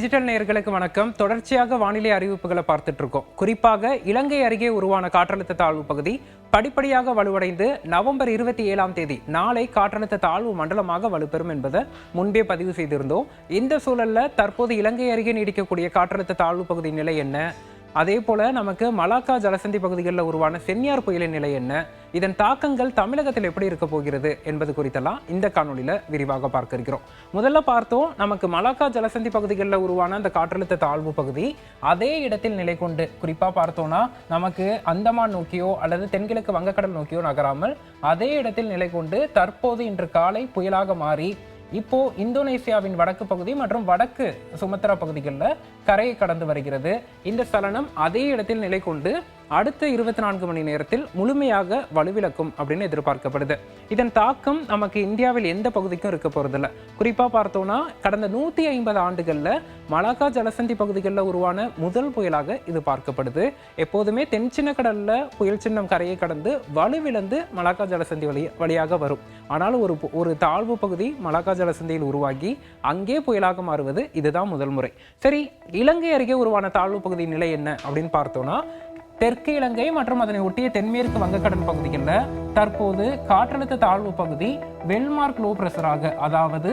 Digital நேர்களுக்கு வணக்கம். தொடர்ச்சியாக வானிலை அறிவிப்புகளை பார்த்துட்டு இருக்கோம் குறிப்பாக இலங்கை அருகே உருவான காற்றழுத்த தாழ்வு பகுதி படிப்படியாக வலுவடைந்து நவம்பர் இருபத்தி ஏழாம் தேதி நாளை காற்றழுத்த தாழ்வு மண்டலமாக வலுப்பெறும் என்பதை முன்பே பதிவு செய்திருந்தோம். இந்த சூழல்ல தற்போது இலங்கை அருகே நீடிக்கக்கூடிய காற்றழுத்த தாழ்வு பகுதி நிலை என்ன? அதே போல நமக்கு மலாக்கா ஜலசந்தி பகுதிகளில் உருவான சென்னியார் புயலின் நிலை என்ன? இதன் தாக்கங்கள் தமிழகத்தில் எப்படி இருக்க போகிறது என்பது குறித்தெல்லாம் இந்த காணொலியில் விரிவாக பார்க்க இருக்கிறோம். முதல்ல பார்த்தோம் நமக்கு மலாக்கா ஜலசந்தி பகுதிகளில் உருவான அந்த காற்றழுத்த தாழ்வு பகுதி அதே இடத்தில் நிலை கொண்டு குறிப்பாக பார்த்தோம்னா நமக்கு அந்தமான் நோக்கியோ அல்லது தென்கிழக்கு வங்கக்கடல் நோக்கியோ நகராமல் அதே இடத்தில் நிலை கொண்டு தற்போது இன்று காலை புயலாக மாறி இப்போ இந்தோனேசியாவின் வடக்கு பகுதி மற்றும் வடக்கு சுமத்ரா பகுதிகளில் கரையை கடந்து வருகிறது. இந்த சலனம் அதே இடத்தில் நிலை கொண்டு அடுத்த இருபத்தி நான்கு மணி நேரத்தில் முழுமையாக வலுவிழக்கும் அப்படின்னு எதிர்பார்க்கப்படுது. இதன் தாக்கம் நமக்கு இந்தியாவில் எந்த பகுதிக்கும் இருக்க போறதில்ல. குறிப்பா பார்த்தோம்னா கடந்த நூத்தி ஐம்பது ஆண்டுகள்ல மலாக்கா ஜலசந்தி பகுதிகளில் உருவான முதல் புயலாக இது பார்க்கப்படுது. எப்போதுமே தென் சின்ன கடல்ல புயல் சின்னம் கரையை கடந்து வலுவிழந்து மலாக்கா ஜலசந்தி வழி வழியாக வரும். ஆனால் ஒரு பு- ஒரு தாழ்வு பகுதி மலாக்கா ஜலசந்தியில் உருவாகி அங்கே புயலாக மாறுவது இதுதான் முதல் முறை. சரி இலங்கை அருகே உருவான தாழ்வு பகுதி நிலை என்ன அப்படின்னு பார்த்தோம்னா தெற்கு இலங்கை மற்றும் அதனை ஒட்டிய தென்மேற்கு வங்கக்கடல் பகுதிகளில் தற்போது காற்றழுத்த தாழ்வு பகுதி வெல்மார்க் லோ பிரஷராக அதாவது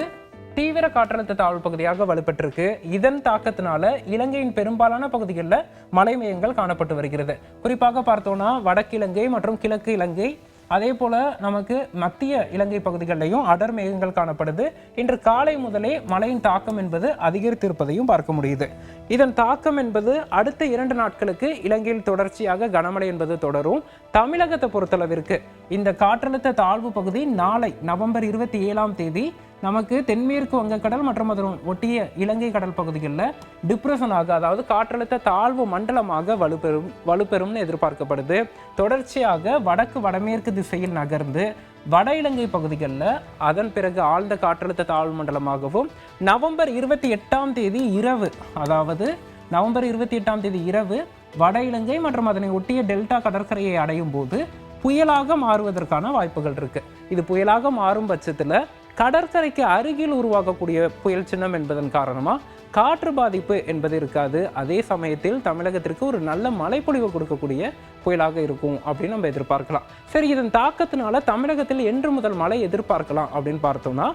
தீவிர காற்றழுத்த தாழ்வு பகுதியாக வலுப்பெற்றிருக்கு. இதன் தாக்கத்தினால இலங்கையின் பெரும்பாலான பகுதிகளில் மழை மேகங்கள் காணப்பட்டு வருகிறது. குறிப்பாக பார்த்தோம்னா வடக்கு இலங்கை மற்றும் கிழக்கு இலங்கை அதே போல் நமக்கு மத்திய இலங்கை பகுதிகளிலையும் அடர் மேகங்கள் காணப்படுது. இன்று காலை முதலே மழையின் தாக்கம் என்பது அதிகரித்திருப்பதையும் பார்க்க முடியுது. இதன் தாக்கம் என்பது அடுத்த இரண்டு நாட்களுக்கு இலங்கையில் தொடர்ச்சியாக கனமழை என்பது தொடரும். தமிழகத்தை பொறுத்தளவிற்கு இந்த காற்றழுத்த தாழ்வு பகுதி நாளை நவம்பர் இருபத்தி ஏழாம் தேதி நமக்கு தென்மேற்கு வங்கக்கடல் மற்றும் அதன் ஒட்டிய இலங்கை கடல் பகுதிகளில் டிப்ரெஷனாக அதாவது காற்றழுத்த தாழ்வு மண்டலமாக வலுப்பெறும் வலுப்பெறும்னு எதிர்பார்க்கப்படுது. தொடர்ச்சியாக வடக்கு வடமேற்கு திசையில் நகர்ந்து வட இலங்கை பகுதிகளில் அதன் பிறகு ஆழ்ந்த காற்றழுத்த தாழ்வு மண்டலமாகவும் நவம்பர் இருபத்தி எட்டாம் தேதி இரவு அதாவது நவம்பர் இருபத்தி எட்டாம் தேதி இரவு வட இலங்கை மற்றும் அதனை ஒட்டிய டெல்டா கடற்கரையை அடையும் போது புயலாக மாறுவதற்கான வாய்ப்புகள் இருக்கு. இது புயலாக மாறும் பட்சத்தில் கடற்கரைக்கு அருகில் உருவாகக்கூடிய புயல் சின்னம் என்பதன் காரணமாக காற்று பாதிப்பு என்பது இருக்காது. அதே சமயத்தில் தமிழகத்திற்கு ஒரு நல்ல மழைப்பொழிவு கொடுக்கக்கூடிய புயலாக இருக்கும் அப்படின்னு நம்ம எதிர்பார்க்கலாம். சரி இதன் தாக்கத்தினால தமிழகத்தில் என்று முதல் மழை எதிர்பார்க்கலாம் அப்படின்னு பார்த்தோம்னா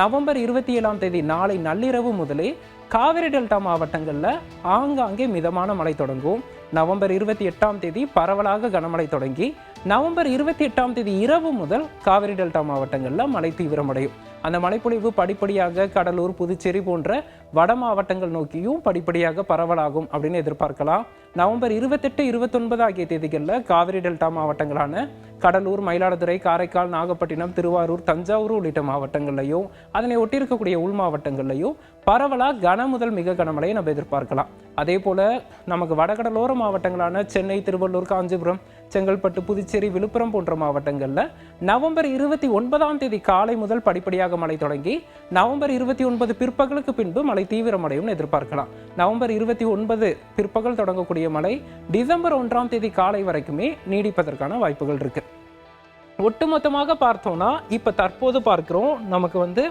நவம்பர் இருபத்தி ஏழாம் தேதி நாளை நள்ளிரவு முதலே காவிரி டெல்டா மாவட்டங்களில் ஆங்காங்கே மிதமான மழை தொடங்கும். நவம்பர் இருபத்தி எட்டாம் தேதி பரவலாக கனமழை தொடங்கி நவம்பர் இருபத்தி எட்டாம் தேதி இரவு முதல் காவிரி டெல்டா மாவட்டங்களில் மழை தீவிரமடையும். அந்த மழைப்பொழிவு படிப்படியாக கடலூர் புதுச்சேரி போன்ற வட மாவட்டங்கள் நோக்கியும் படிப்படியாக பரவலாகும் அப்படின்னு எதிர்பார்க்கலாம். நவம்பர் இருபத்தெட்டு இருபத்தொன்பது ஆகிய தேதிகளில் காவிரி டெல்டா மாவட்டங்களான கடலூர் மயிலாடுதுறை காரைக்கால் நாகப்பட்டினம் திருவாரூர் தஞ்சாவூர் உள்ளிட்ட மாவட்டங்கள்லையும் அதனை ஒட்டியிருக்கக்கூடிய உள் மாவட்டங்கள்லையும் பரவலாக கன முதல் மிக கனமழையை நம்ம எதிர்பார்க்கலாம். அதே போல் நமக்கு வடகடலோர மாவட்டங்களான சென்னை திருவள்ளூர் காஞ்சிபுரம் செங்கல்பட்டு புதுச்சேரி விழுப்புரம் போன்ற மாவட்டங்களில் நவம்பர் இருபத்தி ஒன்பதாம் தேதி காலை முதல் படிப்படியாக மழை தொடங்கி நவம்பர் இருபத்தி ஒன்பது பிற்பகலுக்கு பின்பு மழை தீவிரமடையும் எதிர்பார்க்கலாம். நவம்பர் இருபத்தி ஒன்பது பிற்பகல் தொடங்கக்கூடிய மழை டிசம்பர் ஒன்றாம் தேதி காலை வரைக்குமே நீடிப்பதற்கான வாய்ப்புகள் இருக்கு. ஒட்டுமொத்தமாக பார்த்தோம்னா இப்போ தற்போது பார்க்கிறோம் நமக்கு வந்து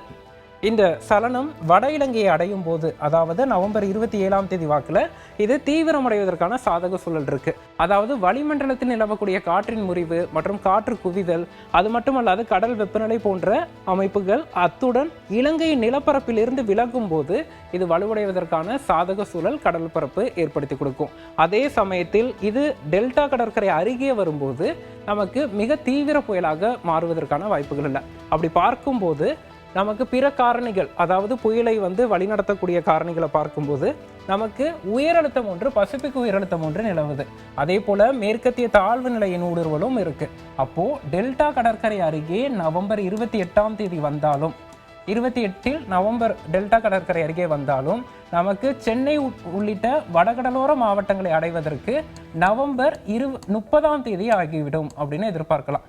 இந்த சலனம் வட இலங்கையை அடையும் போது அதாவது நவம்பர் இருபத்தி ஏழாம் தேதி வாக்கில் இது தீவிரமடைவதற்கான சாதக சூழல் இருக்கு. அதாவது வளிமண்டலத்தில் நிலவக்கூடிய காற்றின் முறிவு மற்றும் காற்று குவிதல் அது மட்டுமல்லாது கடல் வெப்பநிலை போன்ற அமைப்புகள் அத்துடன் இலங்கையின் நிலப்பரப்பிலிருந்து விலகும் போது இது வலுவடைவதற்கான சாதக சூழல் கடல் பரப்பு ஏற்படுத்தி கொடுக்கும். அதே சமயத்தில் இது டெல்டா கடற்கரை அருகே வரும்போது நமக்கு மிக தீவிர புயலாக மாறுவதற்கான வாய்ப்புகள் இல்லை. அப்படி பார்க்கும்போது நமக்கு பிற காரணிகள் அதாவது புயலை வந்து வழிநடத்தக்கூடிய காரணிகளை பார்க்கும்போது நமக்கு உயரழுத்தம் ஒன்று பசிபிக் உயரழுத்தம் ஒன்று நிலவுது. அதே போல மேற்கத்திய தாழ்வு நிலையின் ஊடுருவலும் இருக்கு. அப்போ டெல்டா கடற்கரை அருகே நவம்பர் இருபத்தி எட்டாம் தேதி வந்தாலும் இருபத்தி எட்டில் நவம்பர் டெல்டா கடற்கரை அருகே வந்தாலும் நமக்கு சென்னை உட்- உள்ளிட்ட வடகடலோர மாவட்டங்களை அடைவதற்கு நவம்பர் இரு முப்பதாம் தேதி ஆகிவிடும் அப்படின்னு எதிர்பார்க்கலாம்.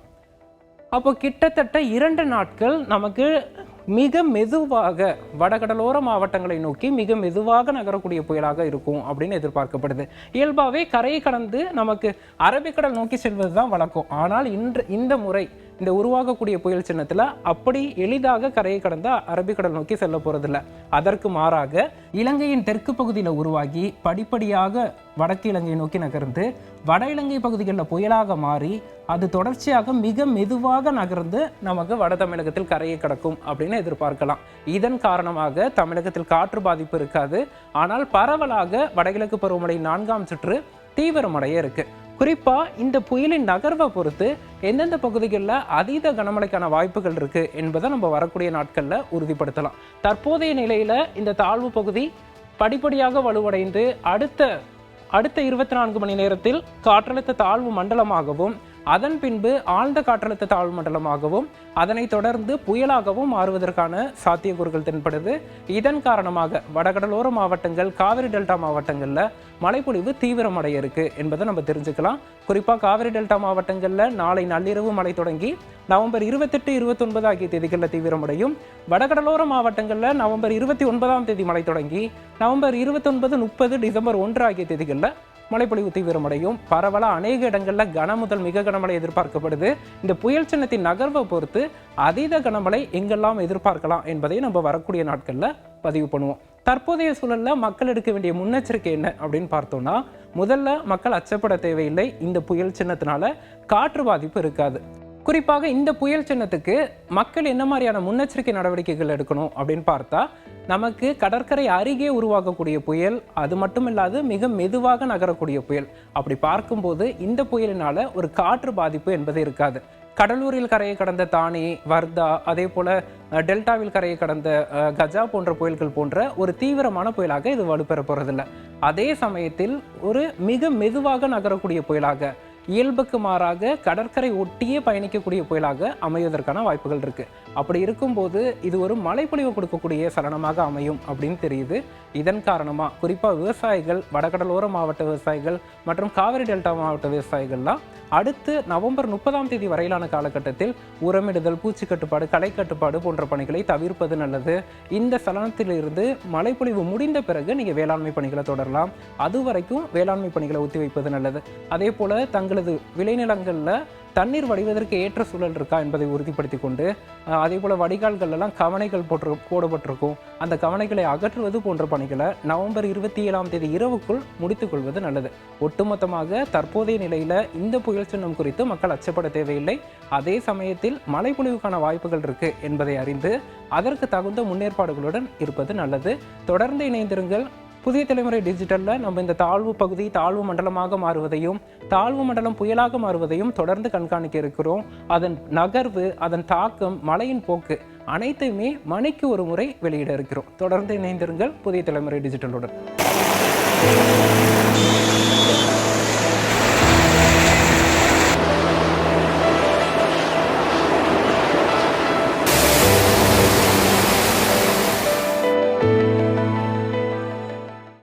அப்போ கிட்டத்தட்ட இரண்டு நாட்கள் நமக்கு மிக மெதுவாக வடகடலோர மாவட்டங்களை நோக்கி மிக மெதுவாக நகரக்கூடிய புயலாக இருக்கும் அப்படின்னு எதிர்பார்க்கப்படுது. இயல்பாகவே கரையை கடந்து நமக்கு அரபிக்கடல் நோக்கி செல்வது தான் வழக்கம். ஆனால் இன்று இந்த முறை இந்த உருவாகக்கூடிய புயல் சின்னத்தில் அப்படி எளிதாக கரையை கடந்த அரபிக்கடல் நோக்கி செல்ல போகிறதில்ல அதற்கு மாறாக இலங்கையின் தெற்கு பகுதியில் உருவாகி படிப்படியாக வடக்கு இலங்கை நோக்கி நகர்ந்து வட இலங்கை பகுதிகளில் புயலாக மாறி அது தொடர்ச்சியாக மிக மெதுவாக நகர்ந்து நமக்கு வட தமிழகத்தில் கரையை கடக்கும் அப்படின்னு எதிர்பார்க்கலாம். இதன் காரணமாக தமிழகத்தில் காற்று பாதிப்பு இருக்காது. ஆனால் பரவலாக வடகிழக்கு பருவமழை நான்காம் சுற்று தீவிரமடைய இருக்குது குறிப்பாக இந்த புயலின் நகர்வை பொறுத்து எந்தெந்த பகுதிகளில் அதீத கனமழைக்கான வாய்ப்புகள் இருக்குது என்பதை நம்ம வரக்கூடிய நாட்களில் உறுதிப்படுத்தலாம். தற்போதைய நிலையில் இந்த தாழ்வு பகுதி படிப்படியாக வலுவடைந்து அடுத்த அடுத்த இருபத்தி நான்கு மணி நேரத்தில் காற்றழுத்த தாழ்வு மண்டலமாகவும் அதன் பின்பு ஆழ்ந்த காற்றழுத்த தாழ்வு மண்டலமாகவும் அதனைத் தொடர்ந்து புயலாகவும் மாறுவதற்கான சாத்தியக்கூறுகள் தென்படுது. இதன் காரணமாக வடகடலோர மாவட்டங்கள் காவிரி டெல்டா மாவட்டங்களில் மழைப்பொழிவு தீவிரமடைய இருக்கு என்பதை நம்ம தெரிஞ்சுக்கலாம். குறிப்பாக காவிரி டெல்டா மாவட்டங்களில் நாளை நள்ளிரவு மழை தொடங்கி நவம்பர் இருபத்தெட்டு இருபத்தொன்பது ஆகிய தேதிகளில் தீவிரமடையும். வடகடலோர மாவட்டங்களில் நவம்பர் இருபத்தி ஒன்பதாம் தேதி மழை தொடங்கி நவம்பர் இருபத்தொன்பது முப்பது டிசம்பர் ஒன்று ஆகிய தேதிகளில் மழைப்பொழிவு தீவிரமடையும். பரவலாக அநேக இடங்களில் கன முதல் மிக கனமழை எதிர்பார்க்கப்படுது. இந்த புயல் சின்னத்தின் நகர்வை பொறுத்து அதீத கனமழை எங்கெல்லாம் எதிர்பார்க்கலாம் என்பதை நம்ம வரக்கூடிய நாட்களில் பதிவு பண்ணுவோம். தற்போதைய சூழலில் மக்கள் எடுக்க வேண்டிய முன்னெச்சரிக்கை என்ன அப்படின்னு பார்த்தோம்னா முதல்ல மக்கள் அச்சப்பட தேவையில்லை. இந்த புயல் சின்னத்தினால காற்று பாதிப்பு இருக்காது. குறிப்பாக இந்த புயல் சின்னத்துக்கு மக்கள் என்ன மாதிரியான முன்னெச்சரிக்கை நடவடிக்கைகள் எடுக்கணும் அப்படின்னு பார்த்தா நமக்கு கடற்கரை அருகே உருவாகக்கூடிய புயல் அது மட்டும் இல்லாது மிக மெதுவாக நகரக்கூடிய புயல். அப்படி பார்க்கும்போது இந்த புயலினால ஒரு காற்று பாதிப்பு என்பது இருக்காது. கடலூரில் கரையை கடந்த தானே வர்தா அதே போல டெல்டாவில் கரையை கடந்த கஜா போன்ற புயல்கள் போன்ற ஒரு தீவிரமான புயலாக இது வலுப்பெற போறதில்லை. அதே சமயத்தில் ஒரு மிக மெதுவாக நகரக்கூடிய புயலாக இயல்புக்கு மாறாக கடற்கரை ஒட்டியே பயணிக்கக்கூடிய புயலாக அமைவதற்கான வாய்ப்புகள் இருக்கு. அப்படி இருக்கும்போது இது ஒரு மழைப்பொழிவு கொடுக்கக்கூடிய சலனமாக அமையும் அப்படின்னு தெரியுது. இதன் காரணமாக குறிப்பாக விவசாயிகள் வடகடலோர மாவட்ட விவசாயிகள் மற்றும் காவிரி டெல்டா மாவட்ட விவசாயிகள்லாம் அடுத்து நவம்பர் முப்பதாம் தேதி வரையிலான காலகட்டத்தில் உரமிடுதல் பூச்சி கட்டுப்பாடு களை கட்டுப்பாடு போன்ற பணிகளை தவிர்ப்பது நல்லது. இந்த சலனத்திலிருந்து மழைப்பொழிவு முடிந்த பிறகு நீங்கள் வேளாண்மை பணிகளை தொடரலாம். அது வரைக்கும் வேளாண்மை பணிகளை ஒத்திவைப்பது நல்லது. அதே போல் தங்களது விளைநிலங்களில் தண்ணீர் வடிவதற்கு ஏற்ற சூழல் இருக்கா என்பதை உறுதிப்படுத்தி கொண்டு அதே போல் வடிகால்களெல்லாம் கவனைகள் போட்டு போடப்பட்டிருக்கும். அந்த கவனைகளை அகற்றுவது போன்ற பணிகளை நவம்பர் இருபத்தி ஏழாம் தேதி இரவுக்குள் முடித்துக்கொள்வது நல்லது. ஒட்டுமொத்தமாக தற்போதைய நிலையில் இந்த புயல் சின்னம் குறித்து மக்கள் அச்சப்பட தேவையில்லை. அதே சமயத்தில் மழைப்பொழிவுக்கான வாய்ப்புகள் இருக்குது என்பதை அறிந்து அதற்கு தகுந்த முன்னேற்பாடுகளுடன் இருப்பது நல்லது. தொடர்ந்து இணைந்திருங்கள். புதிய தலைமுறை டிஜிட்டலில் நம்ம இந்த தாழ்வு பகுதி தாழ்வு மண்டலமாக மாறுவதையும் தாழ்வு மண்டலம் புயலாக மாறுவதையும் தொடர்ந்து கண்காணிக்க இருக்கிறோம். அதன் நகர்வு அதன் தாக்கம் மழையின் போக்கு அனைத்தையுமே மணிக்கு ஒரு முறை வெளியிட இருக்கிறோம். தொடர்ந்து இணைந்திருங்கள் புதிய தலைமுறை டிஜிட்டலுடன்